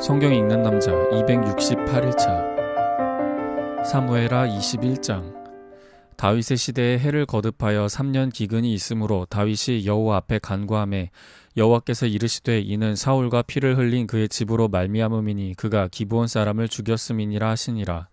성경 읽는 남자 268일차. 사무에라 21장. 다윗의 시대에 해를 거듭하여 3년 기근이 있으므로 다윗이 여호와 앞에 간구함에 여호와께서 이르시되 이는 사울과 피를 흘린 그의 집으로 말미암음이니 그가 기브온 사람을 죽였음이니라 하시니라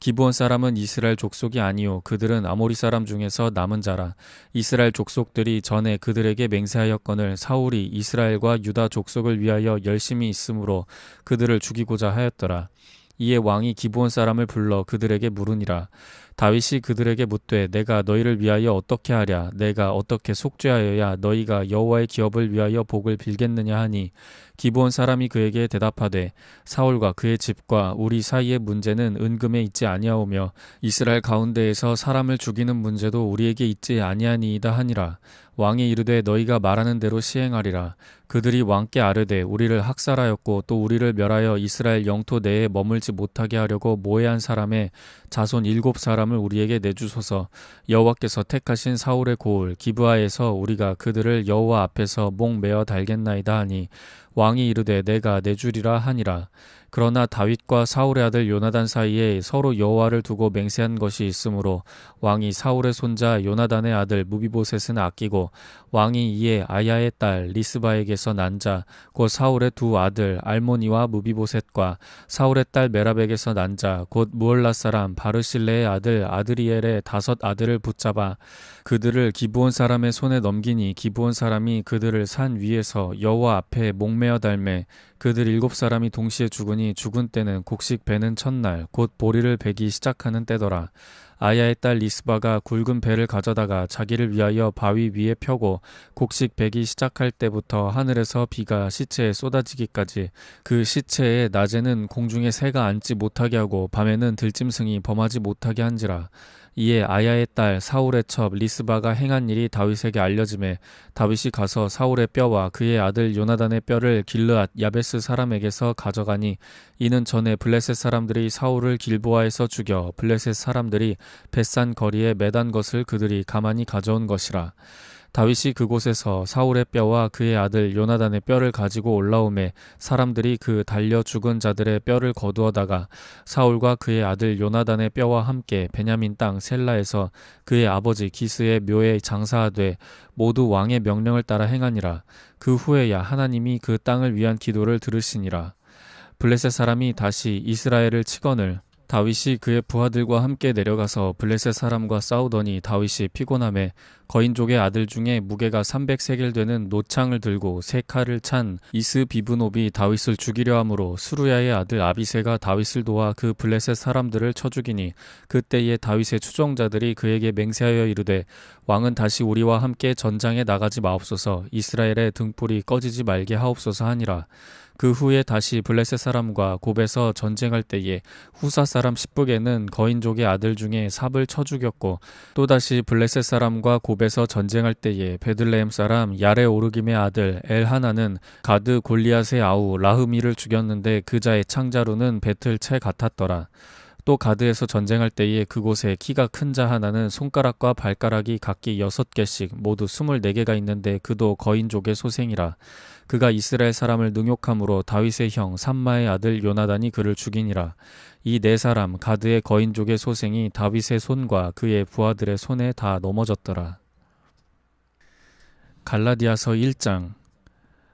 기브온 사람은 이스라엘 족속이 아니요 그들은 아모리 사람 중에서 남은 자라. 이스라엘 족속들이 전에 그들에게 맹세하였거늘 사울이 이스라엘과 유다 족속을 위하여 열심히 있으므로 그들을 죽이고자 하였더라. 이에 왕이 기브온 사람을 불러 그들에게 물으니라 다윗이 그들에게 묻되 내가 너희를 위하여 어떻게 하랴? 내가 어떻게 속죄하여야 너희가 여호와의 기업을 위하여 복을 빌겠느냐 하니? 기브온 사람이 그에게 대답하되 사울과 그의 집과 우리 사이의 문제는 은금에 있지 아니하오며 이스라엘 가운데에서 사람을 죽이는 문제도 우리에게 있지 아니하니이다 하니라 왕이 이르되 너희가 말하는 대로 시행하리라. 그들이 왕께 아뢰되 우리를 학살하였고 또 우리를 멸하여 이스라엘 영토 내에 머물지 못하게 하려고 모해한 사람의 자손 일곱 사람을 우리에게 내주소서. 여호와께서 택하신 사울의 고을 기브아에서 우리가 그들을 여호와 앞에서 목 메어 달겠나이다 하니 왕이 이르되 내가 내주리라 하니라. 그러나 다윗과 사울의 아들 요나단 사이에 서로 여호와를 두고 맹세한 것이 있으므로 왕이 사울의 손자 요나단의 아들 무비보셋은 아끼고 왕이 이에 아야의 딸 리스바에게서 난 자 곧 사울의 두 아들 알모니와 무비보셋과 사울의 딸 메랍에게서 난 자 곧 무얼라 사람 바르실레의 아들 아드리엘의 다섯 아들을 붙잡아 그들을 기브온 사람의 손에 넘기니 기브온 사람이 그들을 산 위에서 여호와 앞에 목매 어 달매 그들 일곱 사람이 동시에 죽으니 죽은 때는 곡식 베는 첫날 곧 보리를 베기 시작하는 때더라. 아야의 딸 리스바가 굵은 배를 가져다가 자기를 위하여 바위 위에 펴고 곡식 베기 시작할 때부터 하늘에서 비가 시체에 쏟아지기까지 그 시체에 낮에는 공중에 새가 앉지 못하게 하고 밤에는 들짐승이 범하지 못하게 한지라. 이에 아야의 딸 사울의 첩 리스바가 행한 일이 다윗에게 알려짐에 다윗이 가서 사울의 뼈와 그의 아들 요나단의 뼈를 길르앗 야베스 사람에게서 가져가니 이는 전에 블레셋 사람들이 사울을 길보아에서 죽여 블레셋 사람들이 뱃산 거리에 매단 것을 그들이 가만히 가져온 것이라 다윗이 그곳에서 사울의 뼈와 그의 아들 요나단의 뼈를 가지고 올라오매 사람들이 그 달려 죽은 자들의 뼈를 거두어다가 사울과 그의 아들 요나단의 뼈와 함께 베냐민 땅 셀라에서 그의 아버지 기스의 묘에 장사하되 모두 왕의 명령을 따라 행하니라. 그 후에야 하나님이 그 땅을 위한 기도를 들으시니라. 블레셋 사람이 다시 이스라엘을 치거늘 다윗이 그의 부하들과 함께 내려가서 블레셋 사람과 싸우더니 다윗이 피곤함에 거인족의 아들 중에 무게가 300세겔 되는 노창을 들고 세 칼을 찬 이스 비브노비 다윗을 죽이려 함으로 수루야의 아들 아비세가 다윗을 도와 그 블레셋 사람들을 쳐 죽이니 그때에 다윗의 추종자들이 그에게 맹세하여 이르되 왕은 다시 우리와 함께 전장에 나가지 마옵소서. 이스라엘의 등불이 꺼지지 말게 하옵소서 하니라 그 후에 다시 블레셋 사람과 곱에서 전쟁할 때에 후사 사람 십북에는 거인족의 아들 중에 삽을 쳐 죽였고 또다시 블레셋 사람과 곱에서 전쟁할 때에 베들레헴 사람 야레 오르김의 아들 엘하나는 가드 골리앗의 아우 라흐미를 죽였는데 그자의 창자루는 채 같았더라. 또 가드에서 전쟁할 때에 그곳에 키가 큰 자 하나는 손가락과 발가락이 각기 여섯 개씩 모두 스물네 개가 있는데 그도 거인족의 소생이라. 그가 이스라엘 사람을 능욕함으로 다윗의 형 삼마의 아들 요나단이 그를 죽이니라. 이 네 사람 가드의 거인족의 소생이 다윗의 손과 그의 부하들의 손에 다 넘어졌더라. 갈라디아서 1장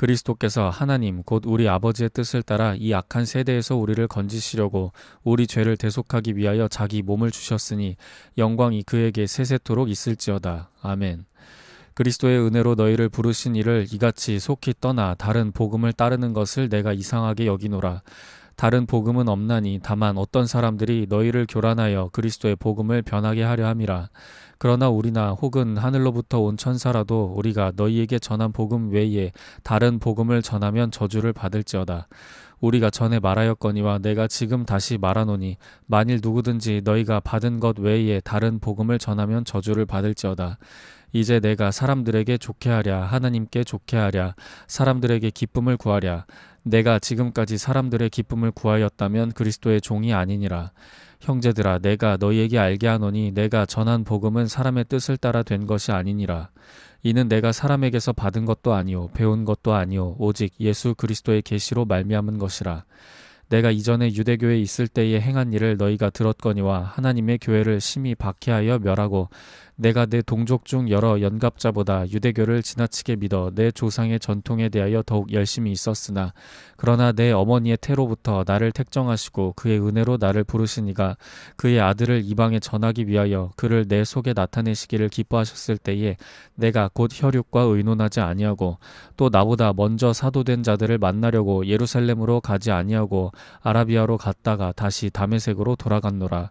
그리스도께서 하나님 곧 우리 아버지의 뜻을 따라 이 악한 세대에서 우리를 건지시려고 우리 죄를 대속하기 위하여 자기 몸을 주셨으니 영광이 그에게 세세토록 있을지어다. 아멘. 그리스도의 은혜로 너희를 부르신 이를 이같이 속히 떠나 다른 복음을 따르는 것을 내가 이상하게 여기노라. 다른 복음은 없나니 다만 어떤 사람들이 너희를 교란하여 그리스도의 복음을 변하게 하려 함이라. 그러나 우리나 혹은 하늘로부터 온 천사라도 우리가 너희에게 전한 복음 외에 다른 복음을 전하면 저주를 받을지어다. 우리가 전에 말하였거니와 내가 지금 다시 말하노니 만일 누구든지 너희가 받은 것 외에 다른 복음을 전하면 저주를 받을지어다. 이제 내가 사람들에게 좋게 하랴 하나님께 좋게 하랴 사람들에게 기쁨을 구하랴 내가 지금까지 사람들의 기쁨을 구하였다면 그리스도의 종이 아니니라. 형제들아 내가 너희에게 알게 하노니 내가 전한 복음은 사람의 뜻을 따라 된 것이 아니니라. 이는 내가 사람에게서 받은 것도 아니요 배운 것도 아니요 오직 예수 그리스도의 계시로 말미암은 것이라. 내가 이전에 유대교에 있을 때에 행한 일을 너희가 들었거니와 하나님의 교회를 심히 박해하여 멸하고 내가 내 동족 중 여러 연갑자보다 유대교를 지나치게 믿어 내 조상의 전통에 대하여 더욱 열심히 있었으나 그러나 내 어머니의 태로부터 나를 택정하시고 그의 은혜로 나를 부르시니가 그의 아들을 이방에 전하기 위하여 그를 내 속에 나타내시기를 기뻐하셨을 때에 내가 곧 혈육과 의논하지 아니하고 또 나보다 먼저 사도된 자들을 만나려고 예루살렘으로 가지 아니하고 아라비아로 갔다가 다시 다메색으로 돌아갔노라.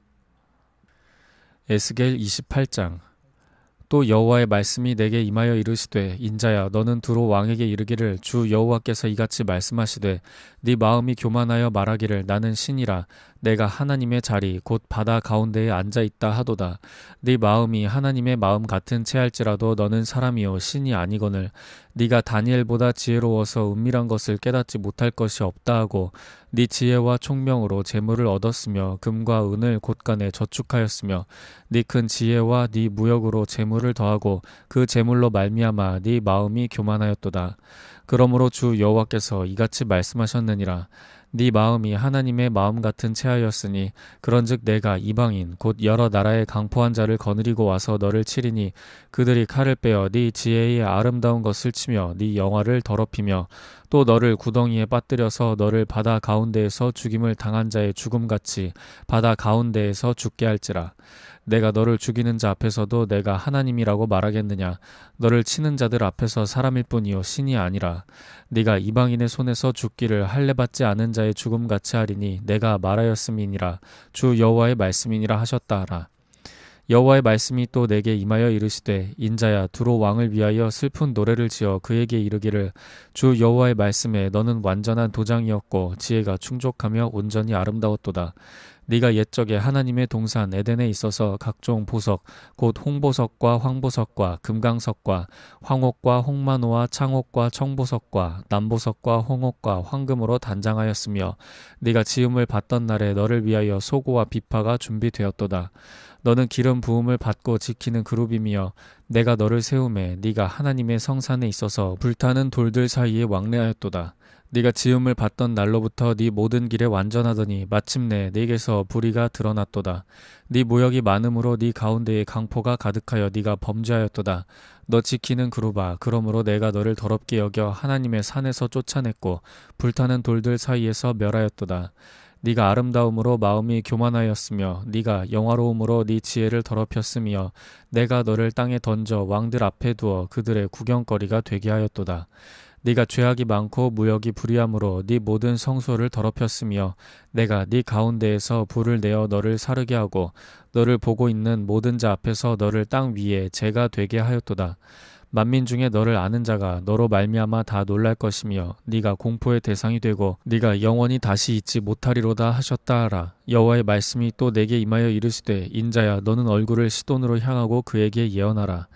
에스겔 28장. 또 여호와의 말씀이 내게 임하여 이르시되 인자야 너는 두로 왕에게 이르기를 주 여호와께서 이같이 말씀하시되 네 마음이 교만하여 말하기를 나는 신이라 내가 하나님의 자리 곧 바다 가운데에 앉아 있다 하도다. 네 마음이 하나님의 마음 같은 채할지라도 너는 사람이요 신이 아니거늘 네가 다니엘보다 지혜로워서 은밀한 것을 깨닫지 못할 것이 없다 하고 네 지혜와 총명으로 재물을 얻었으며 금과 은을 곳간에 저축하였으며 네 큰 지혜와 네 무역으로 재물을 더하고 그 재물로 말미암아 네 마음이 교만하였도다. 그러므로 주 여호와께서 이같이 말씀하셨느니라 네 마음이 하나님의 마음 같은 채하였으니 그런즉 내가 이방인 곧 여러 나라의 강포한 자를 거느리고 와서 너를 치리니 그들이 칼을 빼어 네 지혜의 아름다운 것을 치며 네 영화를 더럽히며 또 너를 구덩이에 빠뜨려서 너를 바다 가운데에서 죽임을 당한 자의 죽음같이 바다 가운데에서 죽게 할지라 내가 너를 죽이는 자 앞에서도 내가 하나님이라고 말하겠느냐? 너를 치는 자들 앞에서 사람일 뿐이요 신이 아니라. 네가 이방인의 손에서 죽기를 할례 받지 않은 자의 죽음 같이 하리니 내가 말하였음이니라. 주 여호와의 말씀이니라 하셨다 하라. 여호와의 말씀이 또 내게 임하여 이르시되 인자야 두로 왕을 위하여 슬픈 노래를 지어 그에게 이르기를 주 여호와의 말씀에 너는 완전한 도장이었고 지혜가 충족하며 온전히 아름다웠도다 네가 옛적에 하나님의 동산 에덴에 있어서 각종 보석 곧 홍보석과 황보석과 금강석과 황옥과 홍만호와 창옥과 청보석과 남보석과 홍옥과 황금으로 단장하였으며 네가 지음을 받던 날에 너를 위하여 소고와 비파가 준비되었도다. 너는 기름 부음을 받고 지키는 그룹이며 내가 너를 세움에 네가 하나님의 성산에 있어서 불타는 돌들 사이에 왕래하였도다. 네가 지음을 받던 날로부터 네 모든 길에 완전하더니 마침내 네게서 불의가 드러났도다. 네 모역이 많음으로 네 가운데에 강포가 가득하여 네가 범죄하였도다. 너 지키는 그루바 그러므로 내가 너를 더럽게 여겨 하나님의 산에서 쫓아냈고 불타는 돌들 사이에서 멸하였도다. 네가 아름다움으로 마음이 교만하였으며 네가 영화로움으로 네 지혜를 더럽혔으며 내가 너를 땅에 던져 왕들 앞에 두어 그들의 구경거리가 되게 하였도다. 네가 죄악이 많고 무역이 불의함으로 네 모든 성소를 더럽혔으며 내가 네 가운데에서 불을 내어 너를 사르게 하고 너를 보고 있는 모든 자 앞에서 너를 땅 위에 재가 되게 하였도다. 만민 중에 너를 아는 자가 너로 말미암아 다 놀랄 것이며 네가 공포의 대상이 되고 네가 영원히 다시 잊지 못하리로다 하셨다 하라 여호와의 말씀이 또 내게 임하여 이르시되 인자야 너는 얼굴을 시돈으로 향하고 그에게 예언하라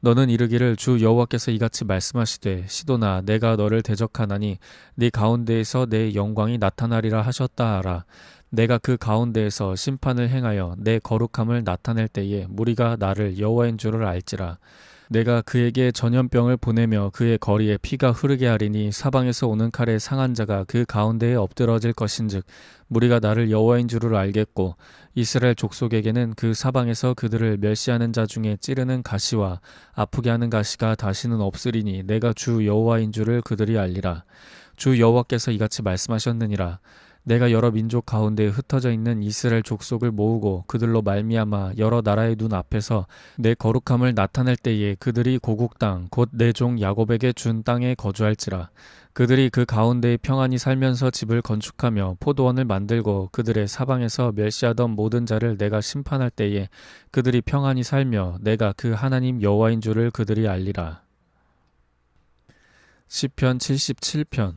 너는 이르기를 주 여호와께서 이같이 말씀하시되 시도나 내가 너를 대적하나니 네 가운데에서 내 영광이 나타나리라 하셨다 하라. 내가 그 가운데에서 심판을 행하여 내 거룩함을 나타낼 때에 무리가 나를 여호와인 줄을 알지라 내가 그에게 전염병을 보내며 그의 거리에 피가 흐르게 하리니 사방에서 오는 칼에 상한 자가 그 가운데에 엎드러질 것인즉 무리가 나를 여호와인 줄을 알겠고 이스라엘 족속에게는 그 사방에서 그들을 멸시하는 자 중에 찌르는 가시와 아프게 하는 가시가 다시는 없으리니 내가 주 여호와인 줄을 그들이 알리라. 주 여호와께서 이같이 말씀하셨느니라 내가 여러 민족 가운데 흩어져 있는 이스라엘 족속을 모으고 그들로 말미암아 여러 나라의 눈 앞에서 내 거룩함을 나타낼 때에 그들이 고국 땅 곧 내 종 야곱에게 준 땅에 거주할지라 그들이 그 가운데에 평안히 살면서 집을 건축하며 포도원을 만들고 그들의 사방에서 멸시하던 모든 자를 내가 심판할 때에 그들이 평안히 살며 내가 그 하나님 여호와인 줄을 그들이 알리라. 시편 77편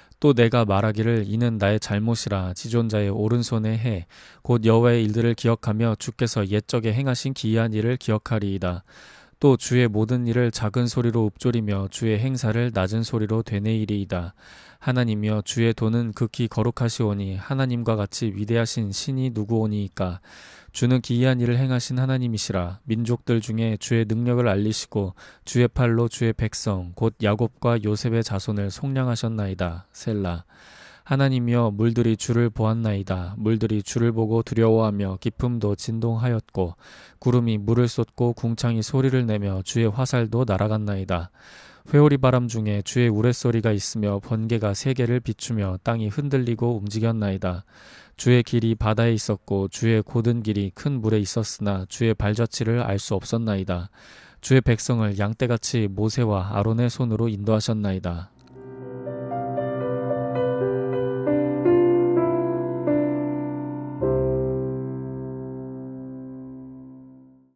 또 내가 말하기를 이는 나의 잘못이라 지존자의 오른손에 해 곧 여호와의 일들을 기억하며 주께서 옛적에 행하신 기이한 일을 기억하리이다. 또 주의 모든 일을 작은 소리로 읊조리며 주의 행사를 낮은 소리로 되뇌이리이다. 하나님이여 주의 돈은 극히 거룩하시오니 하나님과 같이 위대하신 신이 누구오니이까? 주는 기이한 일을 행하신 하나님이시라. 민족들 중에 주의 능력을 알리시고 주의 팔로 주의 백성 곧 야곱과 요셉의 자손을 속량하셨나이다. 셀라 하나님이여 물들이 주를 보았나이다 물들이 주를 보고 두려워하며 깊음도 진동하였고 구름이 물을 쏟고 궁창이 소리를 내며 주의 화살도 날아갔나이다 회오리 바람 중에 주의 우레소리가 있으며 번개가 세계를 비추며 땅이 흔들리고 움직였나이다. 주의 길이 바다에 있었고 주의 고든 길이 큰 물에 있었으나 주의 발자취를 알 수 없었나이다. 주의 백성을 양떼같이 모세와 아론의 손으로 인도하셨나이다.